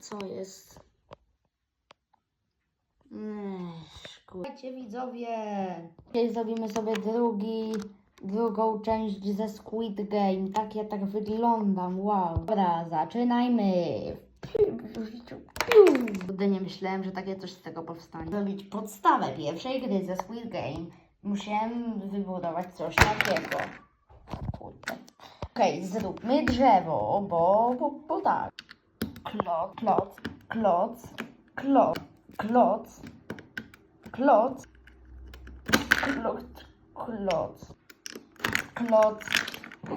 Co jest? Słuchajcie widzowie, dzisiaj zrobimy sobie drugi, drugą część ze Squid Game. Tak ja tak wyglądam, wow. Dobra, zaczynajmy. Kurde, nie myślałem, że takie coś z tego powstanie. Zrobić podstawę pierwszej gry ze Squid Game. Musiałem wybudować coś takiego. Kurde. Okej, zróbmy drzewo, bo, bo, bo tak. Kloc, kloc, kloc, kloc, kloc, kloc, kloc, kloc, kloc,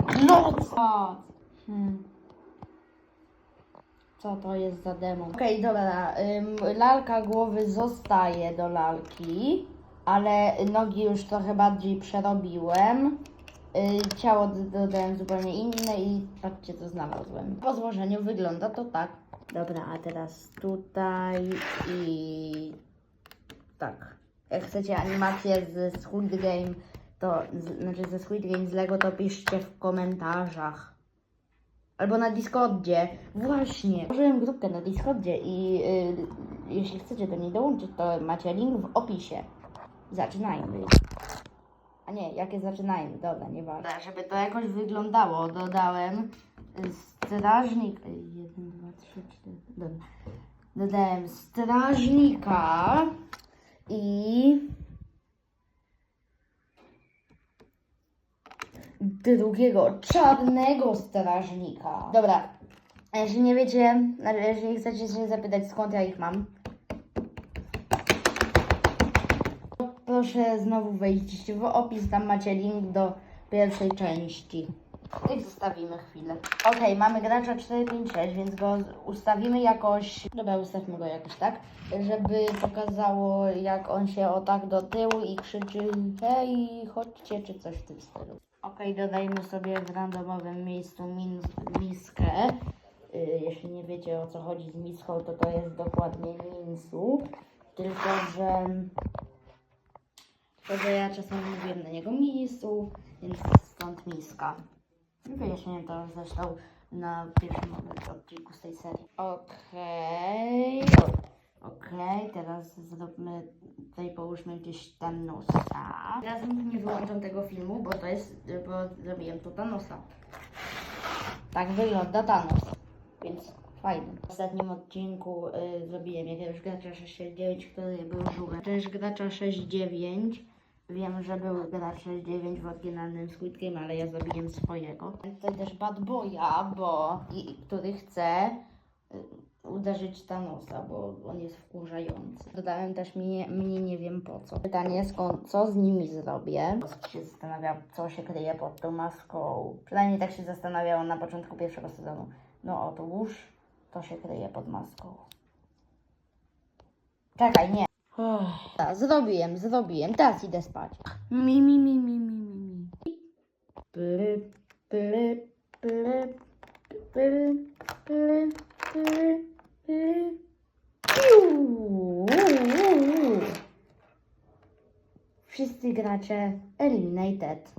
kloc. Hmm. Co to jest za demon? Okej, dobra. Ym, lalka głowy zostaje do lalki, ale nogi już trochę bardziej przerobiłem. Y, ciało dodałem zupełnie inne i patrzcie co znalazłem. Po złożeniu wygląda to tak. Dobra, a teraz tutaj i tak. Jak chcecie animację ze Squid Game, to z, znaczy ze Squid Game z Lego, to piszcie w komentarzach. Albo na Discordzie. Właśnie. Tworzyłem grupkę na Discordzie i y, jeśli chcecie do niej dołączyć, to macie link w opisie. Zaczynajmy. A nie, jakie zaczynajmy, dobra, nieważne. Żeby to jakoś wyglądało, dodałem y, strażnik. Ej, Jeden, dwa, trzy, cztery. Dobra. Dodałem strażnika i drugiego czarnego strażnika. Dobra. Jeśli nie wiecie, jeżeli chcecie się zapytać skąd ja ich mam, to proszę znowu wejść w opis, tam macie link do pierwszej części. I zostawimy chwilę. Okej, mamy gracza 456, więc go ustawimy jakoś. Dobra, ustawmy go jakoś tak, żeby pokazało, jak on się o tak do tyłu i krzyczy: Hej, chodźcie, czy coś w tym stylu. Okej, dodajmy sobie w randomowym miejscu min miskę. Y, jeśli nie wiecie o co chodzi z miską, to to jest dokładnie minsu. Tylko, że że ja czasami mówiłem na niego misu, więc stąd miska. Wyjaśniłem to zresztą na pierwszym odcinku z tej serii. Okej. Okej, teraz zróbmy, tutaj połóżmy gdzieś Thanosa. Teraz nie wyłączam tego filmu, bo to jest, bo zrobiłem tu Thanosa. Tak wygląda Thanos, więc W ostatnim odcinku y, zrobiłem jakiegoś gracza 69, który był żółwem. Też gracza 69. Wiem, że był gracz 69 w oryginalnym Squid Game, ale ja zrobiłem swojego. Tutaj też Bad Boya, bo i, który chce y, uderzyć Thanosa, bo on jest wkurzający. Dodałem też mnie, mnie nie wiem po co. Pytanie skąd, co z nimi zrobię? Się zastanawiam, co się kryje pod tą maską. Przynajmniej tak się zastanawiałam na początku pierwszego sezonu. No otóż to się kryje pod maską. Czekaj, nie. Tak, zrobiłem, zrobiłem. Teraz idę spać. Mi, mi, mi, mi, mi, mi, mi. Piu. Wszyscy gracze eliminated.